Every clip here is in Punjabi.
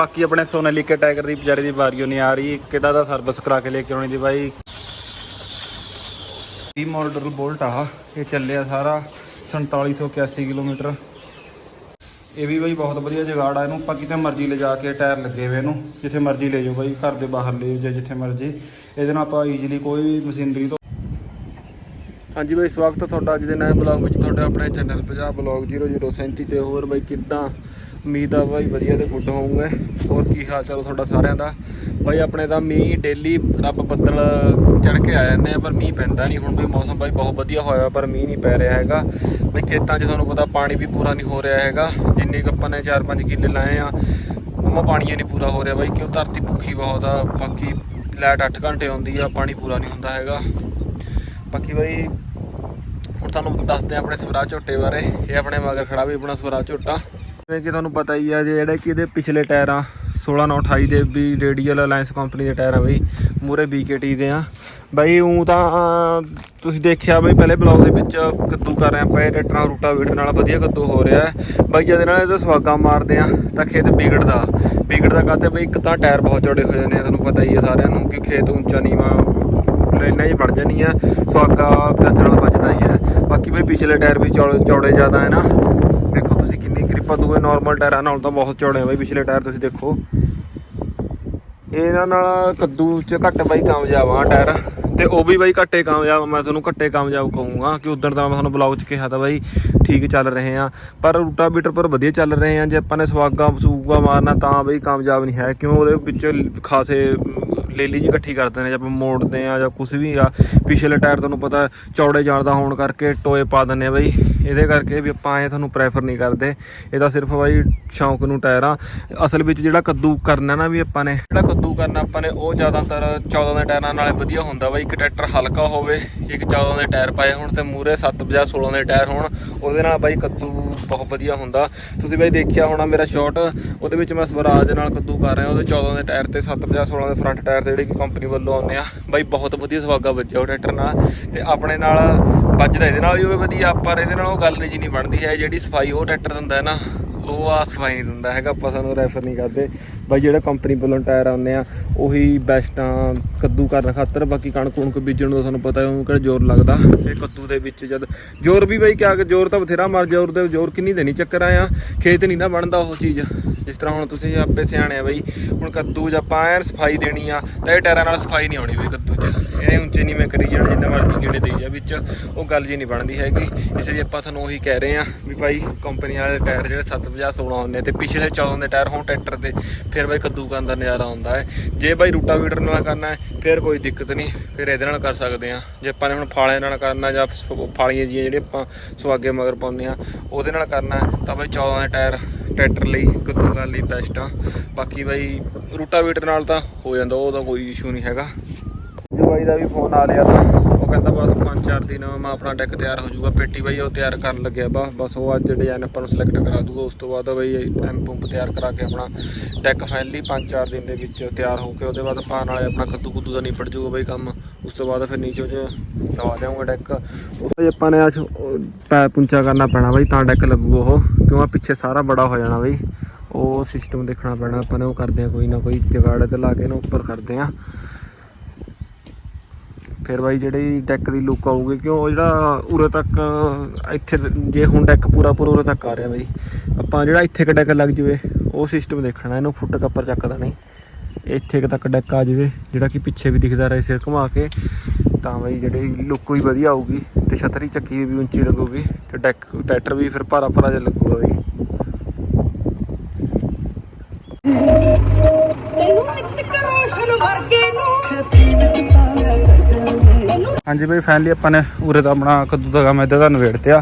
ਬਾਕੀ ਆਪਣੇ ਸੋਨਾਲੀਕਾ ਟਾਈਗਰ ਦੀ ਵਿਚਾਰੇ ਦੀ ਵਾਰੀ ਓ ਨਹੀਂ ਆ ਰਹੀ ਕਿਦਾ ਦਾ ਸਰਵਿਸ ਕਰਾ ਕੇ ਲੈ ਕੇ ਆਉਣੀ ਦੀ ਬਾਈ। ਇਹ ਮਾਡਲ ਬੋਲਟ ਆ ਇਹ ਚੱਲਿਆ ਸਾਰਾ 4781 ਕਿਲੋਮੀਟਰ। ਇਹ ਵੀ ਬਾਈ ਬਹੁਤ ਵਧੀਆ ਜਗਾੜ ਆ, ਇਹਨੂੰ ਆਪਾਂ ਕਿਤੇ ਮਰਜ਼ੀ ਲਿਜਾ ਕੇ ਟਾਇਰ ਲੱਗੇ ਹੋਏ ਇਹਨੂੰ, ਜਿੱਥੇ ਮਰਜ਼ੀ ਲੈ ਜਾਓ ਬਾਈ, ਘਰ ਦੇ ਬਾਹਰ ਲੈ ਜਾਓ, ਜਾਂ ਜਿੱਥੇ ਮਰਜ਼ੀ। ਇਹਦੇ ਨਾਲ ਆਪਾਂ ਈਜ਼ੀਲੀ ਕੋਈ ਵੀ ਮਸ਼ੀਨਰੀ ਤੋਂ ਹਾਂਜੀ ਬਾਈ, ਸਵਾਗਤ ਹੈ ਤੁਹਾਡਾ ਅੱਜ ਦੇ ਨਵੇਂ ਬਲੌਗ ਵਿੱਚ, ਤੁਹਾਡੇ ਆਪਣੇ ਚੈਨਲ ਪੰਜਾਬ ਬਲੌਗ 0037 ਤੇ ਹੋਰ ਬਾਈ ਕਿੱਦਾਂ? ਉਮੀਦ ਆ ਬਾਈ ਵਧੀਆ ਤੇ ਗੁੱਡ ਹੋਊਗਾ। ਹੋਰ ਕੀ ਹਾਲ ਚਾਲ ਤੁਹਾਡਾ ਸਾਰਿਆਂ ਦਾ? ਬਾਈ ਆਪਣੇ ਤਾਂ ਮੀਂਹ ਡੇਲੀ ਰੱਬ ਬੱਦਲ ਚੜ ਕੇ ਆ ਜਾਂਦੇ ਆ, ਪਰ ਮੀਂਹ ਪੈਂਦਾ ਨਹੀਂ। ਹੁਣ ਵੀ ਮੌਸਮ ਬਾਈ ਬਹੁਤ ਵਧੀਆ ਹੋਇਆ, ਪਰ ਮੀਂਹ ਨਹੀਂ ਪੈ ਰਿਹਾ ਹੈਗਾ। ਬਈ ਖੇਤਾਂ 'ਚ ਤੁਹਾਨੂੰ ਪਤਾ ਪਾਣੀ ਵੀ ਪੂਰਾ ਨਹੀਂ ਹੋ ਰਿਹਾ ਹੈਗਾ। ਜਿੰਨੇ ਕੁ ਆਪਾਂ ਨੇ 4-5 ਕਿੱਲੇ ਲਾਏ ਆ, ਉਹ ਪਾਣੀ ਨਹੀਂ ਪੂਰਾ ਹੋ ਰਿਹਾ ਬਾਈ। ਕਿਉਂ ਧਰਤੀ ਭੁੱਖੀ ਬਹੁਤ ਆ, ਬਾਕੀ ਲਾਈਟ 8 ਘੰਟੇ ਆਉਂਦੀ ਆ, ਪਾਣੀ ਪੂਰਾ ਨਹੀਂ ਹੁੰਦਾ ਹੈਗਾ। ਬਾਕੀ ਬਾਈ, ਹੁਣ ਤੁਹਾਨੂੰ ਦੱਸਦੇ ਆ ਆਪਣੇ ਸਵਰਾ ਝੋਟੇ ਬਾਰੇ। ਇਹ ਆਪਣੇ ਮਗਰ ਖੜਾ ਵੀ ਆਪਣਾ ਸਵਰਾ ਝੋਟਾ। ਜਿਵੇਂ ਕਿ ਤੁਹਾਨੂੰ ਪਤਾ ਹੀ ਆ ਜੇ ਜਿਹੜੇ ਕਿ ਇਹਦੇ ਪਿਛਲੇ ਟਾਇਰ ਆ 16 9 28 ਦੇ ਵੀ ਰੇਡੀਅਲ ਅਲਾਈਅੰਸ ਕੰਪਨੀ ਦੇ ਟਾਇਰ ਆ ਬਈ ਮੂਰੇ BKT ਦੇ ਆ। ਬਈ ਉਹ ਤਾਂ ਤੁਸੀਂ ਦੇਖਿਆ ਬਈ ਪਹਿਲੇ ਬਲੌਗ ਦੇ ਵਿੱਚ ਕੱਦੂ ਕਰ ਰਹੇ ਆਪਾਂ ਇਹ ਟਰੈਕਟਰਾਂ ਰੂਟਾ ਵੀਟਰ ਨਾਲ ਵਧੀਆ ਕੱਦੂ ਹੋ ਰਿਹਾ ਹੈ। ਬਾਈ ਜਦ ਨਾਲ ਇਹਦਾ ਸਵਾਗਾ ਮਾਰਦੇ ਆ, ਤਾਂ ਖੇਤ ਵਿਗੜਦਾ। ਵਿਗੜਦਾ ਕਾਤੇ ਬਈ, ਇੱਕ ਤਾਂ ਟਾਇਰ ਬਹੁਤ ਚੌੜੇ ਹੋ ਜਾਂਦੇ ਆ, ਤੁਹਾਨੂੰ ਪਤਾ ਹੀ ਆ ਸਾਰਿਆਂ ਨੂੰ ਕਿ ਖੇਤ ਉੱਚਾ ਨੀਵਾ ਲਾਈਨਾਂ ਹੀ ਵੜ ਬਣ ਆ। ਸਵਾਗਾ ਚੱਜ ਨਾਲ ਵੱਜਦਾ ਹੀ ਹੈ ਬਾਕੀ ਬਈ ਪਿਛਲੇ ਟਾਇਰ ਵੀ ਚੌੜੇ ਚੌੜੇ ਜ਼ਿਆਦਾ ਹੈ ਨਾ। ਕਿੰਨੀ ਗ੍ਰਿਪ ਦੂਏ ਨਾਰਮਲ ਟਾਇਰਾਂ ਨਾਲ ਤਾਂ ਬਹੁਤ ਚੌੜੇ ਆ ਬਈ, ਪਿਛਲੇ ਟਾਇਰ ਤੁਸੀਂ ਦੇਖੋ। ਇਹਨਾਂ ਨਾਲ ਕੱਦੂ ਚ ਘੱਟ ਬਾਈ ਕਾਮਯਾਬ ਆ ਟਾਇਰ, ਤੇ ਉਹ ਵੀ ਬਾਈ ਘੱਟੇ ਕਾਮਯਾਬ ਮੈਂ ਤੁਹਾਨੂੰ ਘੱਟੇ ਕਾਮਯਾਬ ਕਹੂੰਗਾ ਕਿ ਉਦੋਂ ਤਾਂ ਮੈਂ ਤੁਹਾਨੂੰ ਬਲੌਗ ਚ ਕਿਹਾ ਤਾਂ ਬਾਈ, ਠੀਕ ਚੱਲ ਰਹੇ ਆ। ਪਰ ਰੂਟਾ ਬੀਟਰ ਪਰ ਵਧੀਆ ਚੱਲ ਰਹੇ ਆ, ਜੇ ਆਪਾਂ ਨੇ ਸਵਾਗਾ ਸੂਗਾ ਮਾਰਨਾ ਤਾਂ ਬਈ ਕਾਮਯਾਬ ਨਹੀਂ ਹੈ, ਕਿਉਂ ਉਹਦੇ ਵਿੱਚ ਖਾਸੇ ਲੇਲੀ ਜੀ ਇਕੱਠੀ ਕਰਦੇ ਨੇ ਜਾਂ ਆਪਾਂ ਮੋੜਦੇ ਆ, ਜਾਂ ਕੁਝ ਵੀ ਆ। ਪਿਛਲੇ ਟਾਇਰ ਤੁਹਾਨੂੰ ਪਤਾ ਚੌੜੇ ਜਾਣ ਦਾ ਹੋਣ ਕਰਕੇ ਟੋਏ ਪਾ ਦਿੰਨੇ ਆ ਬਈ। ਇਹਦੇ ਕਰਕੇ ਵੀ ਆਪਾਂ ਐ ਤੁਹਾਨੂੰ ਪ੍ਰੈਫਰ ਨਹੀਂ ਕਰਦੇ। ਇਹਦਾ ਸਿਰਫ ਬਾਈ ਸ਼ੌਂਕ ਨੂੰ ਟਾਇਰ ਆ। ਅਸਲ ਵਿੱਚ ਜਿਹੜਾ ਕੱਦੂ ਕਰਨਾ ਨਾ ਵੀ ਆਪਾਂ ਨੇ, ਜਿਹੜਾ ਕੱਦੂ ਕਰਨਾ ਆਪਾਂ ਨੇ, ਉਹ ਜ਼ਿਆਦਾਤਰ 14 ਦੇ ਟਾਇਰਾਂ ਨਾਲ ਵਧੀਆ ਹੁੰਦਾ ਬਾਈ। ਇੱਕ ਟਰੈਕਟਰ ਹਲਕਾ ਹੋਵੇ, ਇੱਕ 14 ਦੇ ਟਾਇਰ ਪਾਏ ਹੋਣ ਤੇ ਮੂਰੇ 750 16 ਦੇ ਟਾਇਰ ਹੋਣ, ਉਹਦੇ ਨਾਲ ਬਾਈ ਕੱਦੂ ਬਹੁਤ ਵਧੀਆ ਹੁੰਦਾ। ਤੁਸੀਂ ਬਾਈ ਦੇਖਿਆ ਹੋਣਾ ਮੇਰਾ ਸ਼ਾਟ ਉਹਦੇ ਵਿੱਚ ਮੈਂ ਸਵਰਾਜ ਨਾਲ ਕੱਦੂ ਕਰ ਰਿਹਾ, ਉਹਦੇ 14 ਦੇ ਟਾਇਰ ਤੇ 750 16 ਦੇ ਫਰੰਟ ਟਾਇਰ ਤੇ ਜਿਹੜੇ ਕਿ ਕੰਪਨੀ ਵੱਲੋਂ ਆਉਂਦੇ ਆ, ਬਾਈ ਬਹੁਤ ਵਧੀਆ ਸਵਾਗਾ ਵੱਜਿਆ ਉਹ ਟਰੈਕਟਰ ਨਾਲ ਤੇ ਆਪਣੇ ਨਾਲ ਵੱਜਦਾ ਇਹਦੇ ਨਾਲ ਵੀ ਹੋਵੇ ਵਧੀਆ, ਪਰ ਇਹਦੇ ਨਾਲ ਉਹ ਗੱਲ ਨਹੀਂ ਜੀ ਨਹੀਂ ਬਣਦੀ ਹੈ ਜਿਹੜੀ ਸਫ਼ਾਈ ਉਹ ਟਰੈਕਟਰ ਦਿੰਦਾ ਹੈ ਨਾ ਉਹ ਆ ਸਫ਼ਾਈ ਨਹੀਂ ਦਿੰਦਾ ਹੈਗਾ, ਆਪਾਂ ਸਾਨੂੰ ਰੈਫਰ ਨਹੀਂ ਕਰਦੇ। ਬਾਈ, ਜਿਹੜਾ ਕੰਪਨੀ ਵੱਲੋਂ ਟਾਇਰ ਆਉਂਦੇ ਆ, ਉਹੀ ਬੈਸਟ ਆ, ਕੱਦੂ ਕਰਨ ਖਾਤਰ। ਬਾਕੀ ਕਣਕ ਕੁਣਕ ਬੀਜਣ ਨੂੰ ਤਾਂ ਤੁਹਾਨੂੰ ਪਤਾ ਉਹ ਕਿਹੜਾ ਜ਼ੋਰ ਲੱਗਦਾ। ਇਹ ਕੱਦੂ ਦੇ ਵਿੱਚ ਜਦ ਜ਼ੋਰ ਵੀ ਬਾਈ, ਕਿਆ ਕਿ ਜ਼ੋਰ ਤਾਂ ਬਥੇਰਾ ਮਰ ਜ਼ੋਰ ਦੇ ਜ਼ੋਰ ਕਿੰਨੀ ਦੇਣੀ ਚੱਕਰ ਆਇਆ। ਖੇਤ ਨਹੀਂ ਨਾ ਬਣਦਾ ਉਹ ਚੀਜ਼। ਜਿਸ ਤਰ੍ਹਾਂ ਹੁਣ ਤੁਸੀਂ ਆਪੇ ਸਿਆਣੇ ਆ ਬਈ, ਹੁਣ ਕੱਦੂ 'ਚ ਆਪਾਂ ਐਨ ਸਫ਼ਾਈ ਦੇਣੀ ਆ, ਤਾਂ ਇਹ ਟਾਇਰਾਂ ਨਾਲ ਸਫ਼ਾਈ ਨਹੀਂ ਆਉਣੀ ਬਈ, ਕੱਦੂ 'ਚ। ਇਹ ਉੱਚੇ ਨਹੀਂ ਮੈਂ ਕਰੀ ਜਾਣਾ। ਗੇੜੇ ਦੇਈ ਆ ਵਿੱਚ ਉਹ ਗੱਲ ਜੀ ਨਹੀਂ ਬਣਦੀ ਹੈਗੀ। ਇਸ ਲਈ ਆਪਾਂ ਤੁਹਾਨੂੰ ਉਹੀ ਕਹਿ ਰਹੇ ਆ ਵੀ ਭਾਈ ਕੰਪਨੀ ਵਾਲੇ ਟਾਇਰ ਜਿਹੜੇ 750 16 ਹੁੰਦੇ ਤੇ ਪਿਛਲੇ 14 ਦੇ ਟਾਇਰ ਹੋਣ ਟਰੈਕਟਰ ਦੇ, ਫਿਰ ਬਾਈ ਕੱਦੂ ਕਰਨ ਦਾ ਨਜ਼ਾਰਾ ਆਉਂਦਾ ਹੈ। ਜੇ ਬਾਈ ਰੂਟਾਵੀਟਰ ਨਾਲ ਕਰਨਾ ਹੈ, ਫਿਰ ਕੋਈ ਦਿੱਕਤ ਨਹੀਂ, ਫਿਰ ਇਹਦੇ ਨਾਲ ਕਰ ਸਕਦੇ ਆ ਜੇ ਆਪਾਂ ਨੇ ਹੁਣ ਫਾਲਿਆਂ ਨਾਲ ਕਰਨਾ ਜਾਂ ਫਾਲੀਆਂ ਜੀਆਂ ਜਿਹੜੇ ਆਪਾਂ ਸੁਆਗੇ ਮਗਰ ਪਾਉਂਦੇ ਆ ਉਹਦੇ ਨਾਲ ਕਰਨਾ ਤਾਂ ਬਾਈ 14 ਦੇ ਟਾਇਰ ਟਰੈਕਟਰ ਲਈ ਕੱਦੂ ਕਰਨ ਲਈ ਬੈਸਟ ਆ। ਬਾਕੀ ਬਾਈ ਰੂਟਾਵੀਟਰ ਨਾਲ ਤਾਂ ਹੋ ਜਾਂਦਾ ਉਹਦਾ ਕੋਈ ਇਸ਼ੂ ਨਹੀਂ ਹੈਗਾ। ਜੋ ਬਾਈ ਦਾ ਵੀ ਫੋਨ ਆ ਰਿਹਾ ਤਾਂ ਕਹਿੰਦਾ ਬਸ 5-4 ਦਿਨ ਮੈਂ ਆਪਣਾ ਡੈਕ ਤਿਆਰ ਹੋ ਜਾਊਗਾ। ਪੇਟੀ ਬਾਈ ਉਹ ਤਿਆਰ ਕਰਨ ਲੱਗਿਆ ਵਾ। ਬਸ ਉਹ ਅੱਜ ਡਿਜ਼ਾਈਨ ਆਪਾਂ ਨੂੰ ਸਿਲੈਕਟ ਕਰਾ ਦੂਗਾ, ਉਸ ਤੋਂ ਬਾਅਦ ਬਾਈ ਐਮ ਪੰਪ ਤਿਆਰ ਕਰਾ ਕੇ ਆਪਣਾ ਡੈਕ ਫਾਈਨਲੀ 5-4 ਦਿਨ ਦੇ ਵਿੱਚ ਤਿਆਰ ਹੋ ਕੇ ਉਹਦੇ ਬਾਅਦ ਪਾਣ ਵਾਲੇ ਆਪਣਾ ਕੱਦੂ ਕੁੱਦੂ ਦਾ ਨਿਪਟ ਜਾਊਗਾ ਬਾਈ ਕੰਮ। ਉਸ ਤੋਂ ਬਾਅਦ ਫਿਰ ਨੀਚੇ ਚ ਲਵਾ ਦੇਵਾਂਗੇ ਡੈਕ ਉਹ ਆਪਾਂ ਨੇ ਅੱਜ ਪੈ ਪੁੰਚਾ ਕਰਨਾ ਪੈਣਾ ਬਾਈ, ਤਾਂ ਡੈਕ ਲੱਗੂਗਾ ਉਹ। ਕਿਉਂ ਪਿੱਛੇ ਸਾਰਾ ਬੜਾ ਹੋ ਜਾਣਾ ਬਾਈ। ਉਹ ਸਿਸਟਮ ਦੇਖਣਾ ਪੈਣਾ ਆਪਾਂ ਨੇ, ਉਹ ਕਰਦੇ ਆ ਕੋਈ ਨਾ ਕੋਈ, ਜਗਾੜੇ ਤੇ ਲਾ ਕੇ ਇਹਨੂੰ ਉੱਪਰ ਕਰਦੇ ਆ। ਫਿਰ ਬਾਈ ਜਿਹੜੀ ਡੈਕ ਦੀ ਲੁੱਕ ਆਊਗੀ, ਕਿਉਂ ਜਿਹੜਾ ਉਰੇ ਤੱਕ, ਇੱਥੇ ਜੇ ਹੁਣ ਡੈਕ ਪੂਰਾ ਪੂਰਾ ਉਰੇ ਤੱਕ ਆ ਰਿਹਾ ਬਾਈ। ਆਪਾਂ ਜਿਹੜਾ ਇੱਥੇ ਕ ਡੈਕ ਲੱਗ ਜਵੇ, ਉਹ ਸਿਸਟਮ ਦੇਖਣਾ, ਇਹਨੂੰ ਫੁੱਟ ਕੱਪਰ ਚੱਕਦਾ ਨਹੀਂ ਇੱਥੇ ਤੱਕ ਡੈਕ ਆ ਜਵੇ, ਜਿਹੜਾ ਕਿ ਪਿੱਛੇ ਵੀ ਦਿਖਦਾ ਰਹੇ ਸਿਰ ਘੁਮਾ ਕੇ, ਤਾਂ ਬਾਈ ਜਿਹੜੀ ਲੁੱਕ ਵੀ ਵਧੀਆ ਆਊਗੀ, ਤੇ ਛਤਰੀ ਚੱਕੀ ਵੀ ਉੱਚੀ ਲੱਗੂਗੀ, ਤੇ ਡੈਕ ਟਰੈਕਟਰ ਵੀ ਫਿਰ ਭਾਰਾ ਭਾਰਾ ਜਿਹਾ ਲੱਗੂਗਾ ਬਾਈ। ਹਾਂਜੀ ਬਈ ਫਾਈਨਲੀ ਆਪਾਂ ਨੇ ਉਰੇ ਦਾ ਆਪਣਾ ਕੱਦੂ ਦਾ ਕੰਮ ਇੱਧਰ ਦਾ ਨਵੇੜ ਤੇ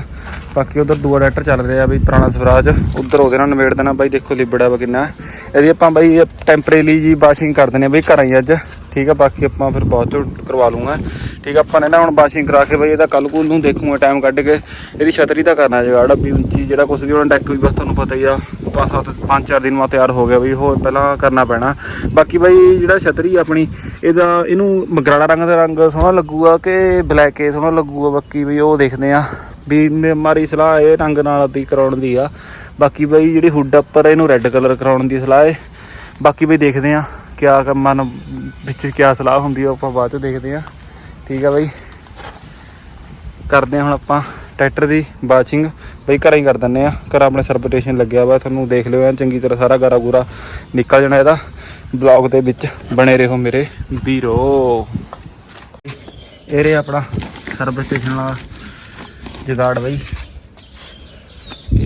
ਬਾਕੀ ਉਧਰ ਦੂਆ ਟਰੈਕਟਰ ਚੱਲ ਰਿਹਾ ਬਈ, ਪੁਰਾਣਾ ਸਵਰਾਜ। ਉਧਰ ਉਹਦੇ ਨਾਲ ਨਵੇੜ ਦੇਣਾ ਬਾਈ, ਦੇਖੋ ਲਿਬੜਾ ਵਾ ਕਿੰਨਾ। ਇਹਦੀ ਆਪਾਂ ਬਾਈ ਟੈਂਪਰੇਰੀ ਜੀ ਵਾਸ਼ਿੰਗ ਕਰ ਦਿੰਦੇ ਆ ਬਈ ਘਰਾਂ ਹੀ ਅੱਜ। ਠੀਕ ਆ, ਬਾਕੀ ਆਪਾਂ ਫਿਰ ਬਾਅਦ ਚੋਂ ਕਰਵਾ ਲੂੰਗਾ ਠੀਕ ਆ, ਆਪਾਂ ਨੇ ਨਾ ਹੁਣ ਵਾਸ਼ਿੰਗ ਕਰਾ ਕੇ ਬਈ ਇਹਦਾ ਕੱਲ ਕੁਲ ਨੂੰ ਦੇਖੂਗਾ ਟਾਈਮ ਕੱਢ ਕੇ। ਇਹਦੀ ਛਤਰੀ ਤਾਂ ਕਰਨਾ ਜਗਾੜ ਵੀ ਉੱਚੀ ਜਿਹੜਾ ਕੁਝ ਵੀ ਉਹਨਾਂ ਡੈਕ ਵੀ ਬਸ ਤੁਹਾਨੂੰ ਪਤਾ ਹੀ ਆ। ਪਾਸ ਸੱਤ ਪੰਜ ਚਾਰ ਦਿਨ ਮਾ ਤਿਆਰ ਹੋ ਗਿਆ ਬਈ, ਹੋਰ ਪਹਿਲਾਂ ਕਰਨਾ ਪੈਣਾ। ਬਾਕੀ ਬਾਈ ਜਿਹੜਾ ਛਤਰੀ ਆਪਣੀ, ਇਹਦਾ ਇਹਨੂੰ ਮਗਰਾੜਾ ਰੰਗ ਦਾ ਰੰਗ ਸੋਹਣਾ ਲੱਗੂਗਾ ਕਿ ਬਲੈਕ ਏ ਸੋਹਣਾ ਲੱਗੂਗਾ? ਬਾਕੀ ਬਈ ਉਹ ਦੇਖਦੇ ਆ ਵੀ ਮੇ- ਮਾਰੀ ਸਲਾਹ ਇਹ ਰੰਗ ਨਾਲ ਦੀ ਕਰਾਉਣ ਦੀ ਆ। ਬਾਕੀ ਬਈ ਜਿਹੜੀ ਹੁੱਡ ਉੱਪਰ ਇਹਨੂੰ ਰੈੱਡ ਕਲਰ ਕਰਾਉਣ ਦੀ ਸਲਾਹ ਏ। ਬਾਕੀ ਬਈ ਦੇਖਦੇ ਆ ਕਿਆ ਕ- ਮਨ ਵਿੱਚ ਕਿਆ ਸਲਾਹ ਹੁੰਦੀ ਆ, ਉਹ ਆਪਾਂ ਬਾਅਦ ਚ ਦੇਖਦੇ ਆ ਠੀਕ ਆ ਬਈ। ਕਰਦੇ ਆ ਹੁਣ ਆਪਾਂ ਟਰੈਕਟਰ ਦੀ ਬਾਚਿੰਗ ਬਈ ਘਰਾਂ ਹੀ ਕਰ ਦਿੰਨੇ ਆ। ਘਰ ਆਪਣੇ ਸਰਪਟੇਸ਼ਨ ਲੱਗਿਆ ਵਾ, ਤੁਹਾਨੂੰ ਦੇਖ ਲਿਓ ਐਨ ਚੰਗੀ ਤਰ੍ਹਾਂ ਸਾਰਾ ਗਾਰਾ ਗੂਰਾ ਨਿਕਲ ਜਾਣਾ ਇਹਦਾ। ਬਲੌਗ ਦੇ ਵਿੱਚ ਬਣੇ ਰਹੋ ਮੇਰੇ ਵੀਰੋ। ਇਹ ਰੇ ਆਪਣਾ ਸਰਵਿਸ ਸਟੇਸ਼ਨ ਵਾਲਾ ਜਗਾੜ ਬਈ।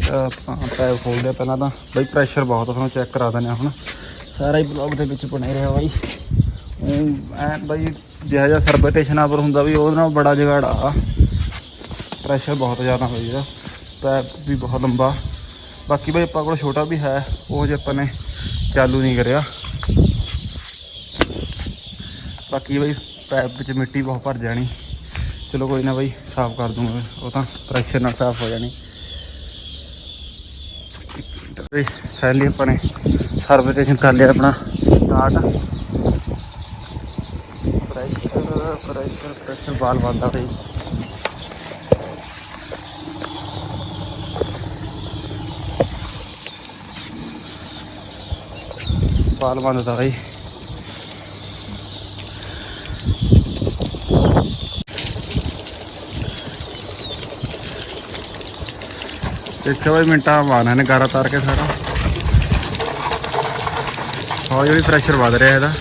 ਤਾਂ ਆਪਾਂ ਪੈਪ ਖੋਲਦੇ ਆ ਪਹਿਲਾਂ ਤਾਂ। ਬਈ ਪ੍ਰੈਸ਼ਰ ਬਹੁਤ ਤੁਹਾਨੂੰ ਚੈੱਕ ਕਰਾ ਦਿੰਦੇ ਆ ਹੁਣ। ਸਾਰਾ ਹੀ ਬਲੌਗ ਦੇ ਵਿੱਚ ਬਣੇ ਰਿਹਾ ਬਾਈ। ਐ ਬਾਈ ਜਿਹੜਾ ਜਿਹਾ ਸਰਵਿਸ ਸਟੇਸ਼ਨ ਪਰ ਹੁੰਦਾ ਵੀ ਉਹਦੇ ਨਾਲ ਬੜਾ ਜਗਾੜ ਆ। ਪ੍ਰੈਸ਼ਰ ਬਹੁਤ ਜ਼ਿਆਦਾ ਹੋਈ ਜਾਂਦਾ ਪੈਪ ਵੀ ਬਹੁਤ ਲੰਬਾ। ਬਾਕੀ ਬਈ ਆਪਾਂ ਕੋਲ ਛੋਟਾ ਵੀ ਹੈ, ਉਹ ਜੇ ਆਪਾਂ ਨੇ ਚਾਲੂ ਨਹੀਂ ਕਰਿਆ। ਬਾਕੀ ਬਈ ਪੈਪ ਵਿੱਚ ਮਿੱਟੀ ਬਹੁਤ ਭਰ ਜਾਣੀ। ਚਲੋ ਕੋਈ ਨਾ ਬਈ, ਸਾਫ਼ ਕਰ ਦੂੰਗਾ ਉਹ ਤਾਂ ਪ੍ਰੈਸ਼ਰ ਨਾਲ ਸਾਫ਼ ਹੋ ਜਾਣੀ। ਬਈ ਫਾਈਨਲੀ ਆਪਾਂ ਨੇ ਸਰਵਿਸੇਸ਼ਨ ਕਰ ਲਿਆ ਆਪਣਾ। ਸਟਾਰਟ ਪ੍ਰੈਸ਼ਰ ਪ੍ਰੈਸ਼ਰ ਪ੍ਰੈਸ਼ਰ ਬਾਲ ਬੰਦਾ ਬਈ। ਬਾਲ ਬੰਦਾ ਬਈ। ਦੇਖਿਓ ਬਈ ਮਿੰਟਾਂ ਬਾਅਦ ਨੇ ਗਾਰਾ ਤਾਰ ਕੇ ਸਾਰਾ। ਹੌਲੀ ਹੌਲੀ ਪ੍ਰੈਸ਼ਰ ਵਧ ਰਿਹਾ ਇਹਦਾ।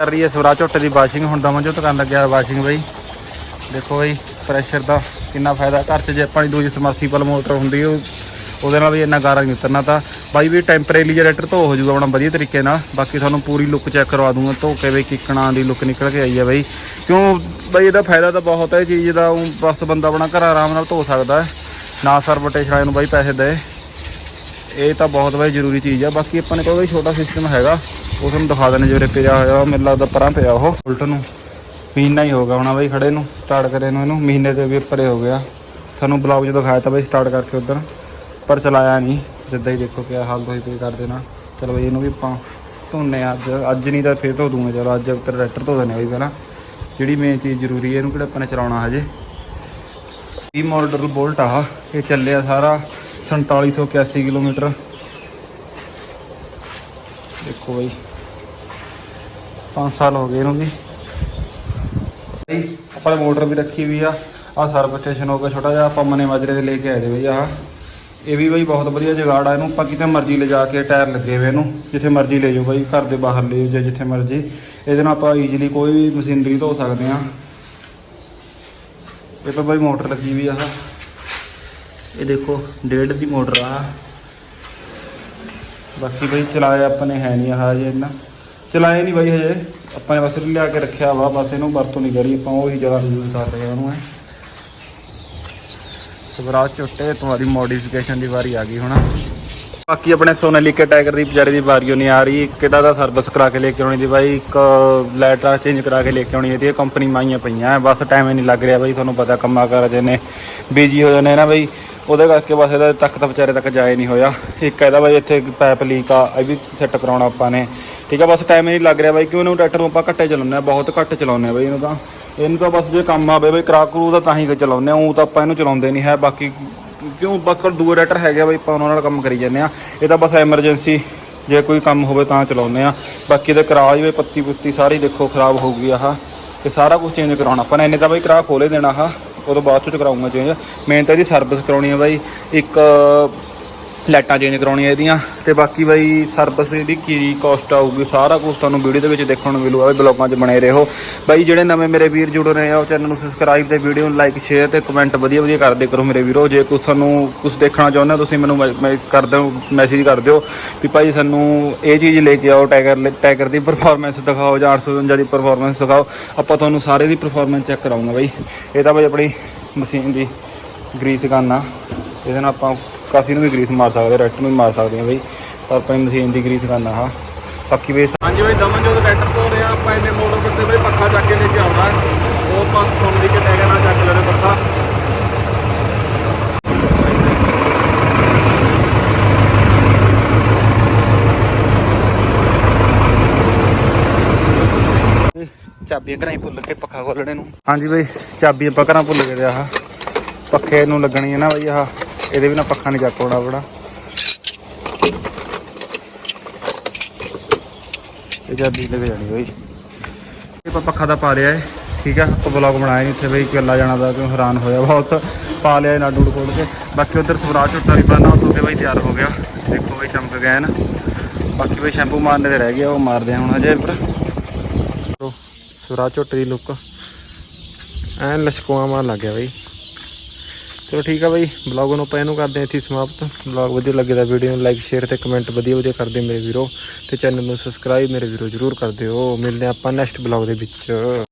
ਕਰ ਰਹੀ ਹੈ ਸਵਰਾ ਝੋਟੇ ਦੀ ਵਾਸ਼ਿੰਗ ਹੁਣ ਦਮਨ ਜੋ ਕਰਨ ਲੱਗਿਆ ਵਾਸ਼ਿੰਗ ਬਈ। ਦੇਖੋ ਬਈ ਪ੍ਰੈਸ਼ਰ ਦਾ ਕਿੰਨਾ ਫਾਇਦਾ। ਘਰ 'ਚ ਜੇ ਆਪਣੀ ਦੂਜੀ ਸਮਰਸੀਬਲ ਮੋਟਰ ਹੁੰਦੀ, ਉਹ ਉਹਦੇ ਨਾਲ ਵੀ ਇੰਨਾ ਗਾਰਾ ਨਹੀਂ ਉਤਰਨਾ ਤਾਂ ਬਾਈ ਵੀ ਟੈਂਪਰੇਰੀ ਜਨਰੇਟਰ ਧੋ ਹੋ ਜਾਊਗਾ ਆਪਣਾ ਵਧੀਆ ਤਰੀਕੇ ਨਾਲ। ਬਾਕੀ ਤੁਹਾਨੂੰ ਪੂਰੀ ਲੁੱਕ ਚੈੱਕ ਕਰਵਾ ਦੂੰਗਾ ਧੋ ਕੇ ਬਈ ਕਿੱਕਣਾ ਦੀ ਲੁੱਕ ਨਿਕਲ ਕੇ ਆਈ ਹੈ ਬਾਈ। ਕਿਉਂ ਬਾਈ ਇਹਦਾ ਫਾਇਦਾ ਤਾਂ ਬਹੁਤ ਹੈ ਇਹ ਚੀਜ਼ ਦਾ ਊਂ ਬਸ ਬੰਦਾ ਆਪਣਾ ਘਰ ਆਰਾਮ ਨਾਲ ਧੋ ਸਕਦਾ ਹੈ। ਨਾ ਸਰਵਟੇਸ਼ਨ ਵਾਲੇ ਨੂੰ ਬਾਈ ਪੈਸੇ ਦੇ। ਇਹ ਤਾਂ ਬਹੁਤ ਬਾਈ ਜ਼ਰੂਰੀ ਚੀਜ਼ ਆ ਬਾਕੀ ਆਪਾਂ ਨੇ ਕੋਈ ਛੋਟਾ ਸਿਸਟਮ ਹੈਗਾ। ਉਹ ਤੁਹਾਨੂੰ ਦਿਖਾ ਦਿੰਦੇ ਜਿਹੜੇ ਪਿਆ ਹੋਇਆ ਮੈਨੂੰ ਲੱਗਦਾ ਪਰਾਂ ਪਿਆ ਉਹ। ਉਲਟ ਨੂੰ, ਮਹੀਨਾ ਹੀ ਹੋ ਗਿਆ ਹੋਣਾ ਬਾਈ ਖੜੇ ਨੂੰ ਸਟਾਰਟ ਕਰੇ ਨੂੰ ਇਹਨੂੰ, ਮਹੀਨੇ ਦੇ ਵੀ ਉੱਪਰ ਹੋ ਗਿਆ। ਤੁਹਾਨੂੰ ਬਲੌਗ ਜਦੋਂ ਦਿਖਾਇਆ ਤਾਂ ਬਾਈ ਸਟਾਰਟ ਕਰਕੇ ਉਧਰ, ਪਰ ਚਲਾਇਆ ਨਹੀਂ। ਜਿੱਦਾਂ ਹੀ ਦੇਖੋ ਕਿਆ ਹਾਲ ਹੋਈ ਪਈ ਕਰ ਦੇਣਾ। ਚਲੋ ਬਾਈ ਇਹਨੂੰ ਵੀ ਆਪਾਂ ਧੋਨੇ ਆ ਅੱਜ। ਅੱਜ ਨਹੀਂ ਤਾਂ ਫੇਰ ਧੋ ਦੂੰਗਾ, ਚਲੋ ਅੱਜ ਉੱਤਰ ਟਰੈਕਟਰ ਧੋ ਦਿੰਦੇ ਆ ਬਈ ਪਹਿਲਾਂ। ਜਿਹੜੀ ਮੇਨ ਚੀਜ਼ ਜ਼ਰੂਰੀ ਹੈ ਇਹਨੂੰ ਕਿਹੜਾ ਆਪਾਂ ਨੇ ਚਲਾਉਣਾ ਹਜੇ। ਇਹ ਮਾਡਲ ਬੋਲਟ ਆ, ਇਹ ਚੱਲਿਆ ਸਾਰਾ 4781 ਕਿਲੋਮੀਟਰ। ਦੇਖੋ ਬਈ। 5 ਸਾਲ ਹੋ ਗਏ ਇਹਨੂੰ ਵੀ। ਬਈ, ਆਪਾਂ ਮੋਟਰ ਵੀ ਰੱਖੀ ਵੀ ਆ। ਆ ਸਰਵਿਸ ਸਟੇਸ਼ਨ ਹੋ ਗਿਆ ਛੋਟਾ ਜਿਹਾ, ਆਪਾਂ ਮਨੇ ਮਾਜਰੇ ਦੇ ਲੈ ਕੇ ਆਏ ਦੇ ਬਈ ਆ ਇਹ ਵੀ ਬਈ ਬਹੁਤ ਵਧੀਆ ਜਗਾੜ ਆ ਇਹਨੂੰ। ਆਪਾਂ ਕਿਤੇ ਮਰਜ਼ੀ ਲਿਜਾ ਕੇ ਟਾਇਰ ਲੱਗੇ ਹੋਏ ਇਹਨੂੰ, ਜਿੱਥੇ ਮਰਜ਼ੀ ਲੈ ਜਾਓ ਬਈ। ਘਰ ਦੇ ਬਾਹਰ ਲੈ ਜਾਓ, ਜਾਂ ਜਿੱਥੇ ਮਰਜ਼ੀ। ਇਹਦੇ ਨਾਲ ਆਪਾਂ ਈਜ਼ੀਲੀ ਕੋਈ ਵੀ ਮਸ਼ੀਨਰੀ ਧੋ ਸਕਦੇ ਆ। ਇਹ ਤਾਂ ਬਈ ਮੋਟਰ ਲੱਗੀ ਵੀ ਆ ਇਹ ਦੇਖੋ, ਡੇਢ ਦੀ ਮੋਟਰ ਆ। ਬਾਕੀ ਬਈ ਚਲਾਇਆ ਆਪਾਂ ਨੇ ਹੈ ਨਹੀਂ ਆਹ ਜੇ ਇੰਨਾ। ਚਲਾਇਆ ਨਹੀਂ ਬਾਈ ਹਜੇ। ਆਪਾਂ ਨੇ ਬਸ ਲਿਆ ਕੇ ਰੱਖਿਆ ਵਾ, ਬਸ ਇਹਨੂੰ ਵਰਤੋਂ ਨਹੀਂ ਕਰੀ। ਆਪਾਂ ਉਹੀ ਜਗ੍ਹਾ ਯੂਜ਼ ਕਰ ਰਹੇ ਉਹਨੂੰ ਐ। ਸਵਰਾਜ ਝੋਟੇ ਤੁਹਾਡੀ ਮੋਡੀਫਿਕੇਸ਼ਨ ਦੀ ਵਾਰੀ ਆ ਗਈ ਹੁਣ। ਬਾਕੀ ਆਪਣੇ ਸੋਨਾਲੀਕੇ ਟਾਈਗਰ ਦੀ ਵਿਚਾਰੇ ਦੀ ਵਾਰੀ ਓ ਨਹੀਂ ਆ ਰਹੀ। ਇੱਕ ਦਾ ਸਰਵਿਸ ਕਰਾ ਕੇ ਲੈ ਕੇ ਆਉਣੀ ਦੀ ਬਾਈ। ਇੱਕ ਲਾਈਟਾਂ ਚੇਂਜ ਕਰਾ ਕੇ ਲੈ ਕੇ ਆਉਣੀ ਇਹਦੀ। ਕੰਪਨੀ ਮਾਈਆਂ ਪਈਆਂ ਬਸ ਟਾਈਮ ਹੀ ਨਹੀਂ ਲੱਗ ਰਿਹਾ ਬਾਈ। ਤੁਹਾਨੂੰ ਪਤਾ ਕੰਮਾਂ ਕਾਰ ਜੇ ਨੇ ਬਿਜ਼ੀ ਹੋ ਜਾਂਦੇ ਨਾ ਬਾਈ। ਉਹਦੇ ਕਰਕੇ ਬਸ ਇਹਦਾ ਤੱਕ ਤਾਂ ਵਿਚਾਰੇ ਤੱਕ ਜਾਏ ਨਹੀਂ ਹੋਇਆ। ਇੱਕ ਇਹਦਾ ਬਾਈ ਇੱਥੇ ਪਾਈਪ ਲੀਕ ਆ, ਇਹ ਵੀ ਸੈੱਟ ਕਰਾਉਣਾ ਆਪਾਂ ਨੇ। ਠੀਕ ਆ, ਬਸ ਟਾਈਮ ਹੀ ਨਹੀਂ ਲੱਗ ਰਿਹਾ ਬਾਈ, ਕਿਉਂ ਇਹਨੂੰ ਟਰੈਕਟਰ ਨੂੰ ਆਪਾਂ ਘੱਟੇ ਚਲਾਉਂਦੇ ਆ ਬਹੁਤ ਘੱਟ ਚਲਾਉਂਦੇ ਆ ਬਾਈ ਇਹਨੂੰ ਤਾਂ। ਇਹਨੂੰ ਤਾਂ ਬਸ ਜੇ ਕੰਮ ਆਵੇ ਬਾਈ, ਕਰਾ ਕਰੂ ਦਾ ਤਾਂ ਹੀ ਚਲਾਉਂਦੇ ਆ ਉਹ ਤਾਂ ਆਪਾਂ ਇਹਨੂੰ ਚਲਾਉਂਦੇ ਨਹੀਂ ਹੈ। ਬਾਕੀ ਕਿਉਂ, ਬਸ ਕੋਲ ਦੂਏ ਟਰੈਕਟਰ ਹੈਗੇ ਆ ਬਾਈ, ਆਪਾਂ ਉਹਨਾਂ ਨਾਲ ਕੰਮ ਕਰੀ ਜਾਂਦੇ ਆ ਇਹ ਤਾਂ ਬਸ ਐਮਰਜੈਂਸੀ ਜੇ ਕੋਈ ਕੰਮ ਹੋਵੇ ਤਾਂ ਚਲਾਉਂਦੇ ਆ ਬਾਕੀ ਇਹਦੇ ਕਰਾ ਜਵੇ ਪੱਤੀ ਪੁੱਤੀ ਸਾਰੀ ਦੇਖੋ, ਖਰਾਬ ਹੋ ਗਈ ਆਹ। ਤੇ ਸਾਰਾ ਕੁਝ ਚੇਂਜ ਕਰਾਉਣਾ ਆਪਾਂ ਨੇ ਇੰਨੇ ਤਾਂ ਬਾਈ ਕਰਾ ਖੋਲੇ ਦੇਣਾ ਆਹ। ਉਦੋਂ ਬਾਅਦ ਚ ਕਰਾਉਂਗਾ ਚੇਂਜ ਮੇਨ ਤਾਂ ਇਹਦੀ ਸਰਵਿਸ ਕਰਾਉਣੀ ਆ ਬਾਈ। ਇੱਕ ਲਾਈਟਾਂ ਚੇਂਜ ਕਰਾਉਣੀਆਂ ਇਹਦੀਆਂ ਤੇ ਬਾਕੀ ਬਾਈ ਸਰਵਿਸ ਇਹਦੀ ਕੀ ਕਾਸਟ ਆਊਗੀ, ਸਾਰਾ ਕੁਝ ਤੁਹਾਨੂੰ ਵੀਡੀਓ ਦੇ ਵਿੱਚ ਦੇਖਣ ਨੂੰ ਮਿਲੂਗਾ ਵੀ ਬਲੌਗਾਂ 'ਚ ਬਣੇ ਰਹੋ। ਬਾਈ ਜਿਹੜੇ ਨਵੇਂ ਮੇਰੇ ਵੀਰ ਜੁੜ ਰਹੇ ਆ, ਉਹ ਚੈਨਲ ਨੂੰ ਸਬਸਕ੍ਰਾਈਬ ਤੇ ਵੀਡੀਓ ਨੂੰ ਲਾਈਕ ਸ਼ੇਅਰ ਤੇ ਕਮੈਂਟ ਵਧੀਆ ਵਧੀਆ ਕਰਦੇ ਕਰੋ ਮੇਰੇ ਵੀਰੋ। ਜੇ ਕੁਝ ਤੁਹਾਨੂੰ ਕੁਝ ਦੇਖਣਾ ਚਾਹੁੰਦੇ ਹੋ, ਤੁਸੀਂ ਮੈਨੂੰ ਮੈਂ ਕਰ ਦਿਓ ਮੈਸੇਜ ਕਰ ਦਿਓ ਵੀ ਭਾਈ ਸਾਨੂੰ ਇਹ ਚੀਜ਼ ਲੈ ਕੇ ਆਓ ਟੈਗਰ ਟੈਗਰ ਦੀ ਪਰਫਾਰਮੈਂਸ ਦਿਖਾਓ ਜਾਂ 855 ਦੀ ਪਰਫਾਰਮੈਂਸ ਦਿਖਾਓ। ਆਪਾਂ ਤੁਹਾਨੂੰ ਸਾਰੇ ਦੀ ਪਰਫਾਰਮੈਂਸ ਚੈੱਕ ਕਰਾਉਂਗਾ ਬਾਈ। ਇਹ ਤਾਂ ਬਾਈ ਆਪਣੀ ਮਸ਼ੀਨ ਦੀ ਗਰੀਸ ਗਨ। ਆ ਇਹਦੇ ਨਾਲ ਆਪਾਂ ਕਾਸੀ ਨੂੰ ਵੀ ਗਰੀਸ ਮਾਰ ਸਕਦੇ ਰੈਕਟ ਨੂੰ ਵੀ ਮਾਰ ਸਕਦੇ ਹਾਂ ਬਈ। ਪਰ ਆਪਣੀ ਮਸ਼ੀਨ ਦੀ ਗਰੀਸ ਕਰਨਾ ਆ। ਬਾਕੀ ਬਈ ਹਾਂਜੀ ਬਈ ਦਮਨਜੋਤ ਟਰੈਕਟਰ ਤੋਂ ਰਿਹਾ ਆਪਾਂ ਇਹਨੇ ਮੋਟਰ ਤੇ ਬਈ ਪੱਖਾ ਚੱਕ ਕੇ ਲੈ ਕੇ ਆਉਣਾ ਉਹ ਆਪਾਂ ਸੁਣ ਲਈ ਕਿ ਟੈਗਰ ਨਾਲ ਚੱਕ ਲੈਣੇ ਪੱਖਾ। ਚਾਬੀਆਂ ਘਰਾਂ ਹੀ ਭੁੱਲ ਕੇ ਪੱਖਾ ਖੋਲਣੇ ਨੂੰ। ਹਾਂਜੀ ਬਈ ਚਾਬੀ ਆਪਾਂ ਘਰਾਂ ਭੁੱਲ ਗਏ ਆਹ। ਪੱਖੇ ਨੂੰ ਲੱਗਣੀ ਹੈ ਨਾ ਬਈ ਆਹ। ਇਹਦੇ ਵੀ ਨਾ ਪੱਖਾ ਨਹੀਂ ਚੱਕ ਹੋਣਾ ਬੜਾ ਇਹ ਚਾਬੀ ਲੈ ਜਾਣੀ ਬਈ ਇਹ ਆਪਾਂ ਪੱਖਾ ਦਾ ਪਾ ਲਿਆ ਹੈ ਠੀਕ ਆ? ਆਪਾਂ ਬਲੌਗ ਬਣਾਇਆ ਨਹੀਂ ਇੱਥੇ ਬਈ ਕਿੱਲਾ ਜਾਣਾ ਦਾ ਕਿਉਂ ਹੈਰਾਨ ਹੋਇਆ ਬਹੁਤ। ਪਾ ਲਿਆ ਨਾਡੂ ਖੋਲ ਕੇ। ਬਾਕੀ ਉਧਰ ਸਵਰਾਜ ਝੁੱਟਾ ਵੀ ਪਾਣਾ ਉੱਥੋਂ ਕੇ ਬਈ ਤਿਆਰ ਹੋ ਗਿਆ। ਦੇਖੋ ਬਈ ਚਮਕ ਗਿਆ ਨਾ। ਬਾਕੀ ਬਈ ਸ਼ੈਂਪੂ ਮਾਰਨੇ ਤੇ ਰਹਿ ਗਿਆ, ਉਹ ਮਾਰਦੇ ਆ ਹੁਣ ਹਜੇ ਪਰ ਸਵਰਾਜ ਝੁੱਟ ਦੀ ਲੁੱਕ ਐਨ ਲਸ਼ਕੋਆ ਮਾਰ ਲੱਗ ਗਿਆ ਬਈ। ਚਲੋ ਠੀਕ ਆ ਬਾਈ ਬਲੌਗ ਨੂੰ ਆਪਾਂ ਇਹਨੂੰ ਕਰਦੇ ਹਾਂ ਇੱਥੇ ਸਮਾਪਤ। ਬਲੌਗ ਵਧੀਆ ਲੱਗੇ ਤਾਂ ਵੀਡੀਓ ਨੂੰ ਲਾਈਕ ਸ਼ੇਅਰ ਤੇ ਕਮੈਂਟ ਵਧੀਆ ਵਧੀਆ ਕਰਦੇ ਮੇਰੇ ਵੀਰੋ। ਤੇ ਚੈਨਲ ਨੂੰ ਸਬਸਕ੍ਰਾਈਬ ਮੇਰੇ ਵੀਰੋ ਜਰੂਰ ਕਰ ਦਿਓ। ਮਿਲਦੇ ਹਾਂ ਆਪਾਂ ਨੈਕਸਟ ਬਲੌਗ ਦੇ ਵਿੱਚ।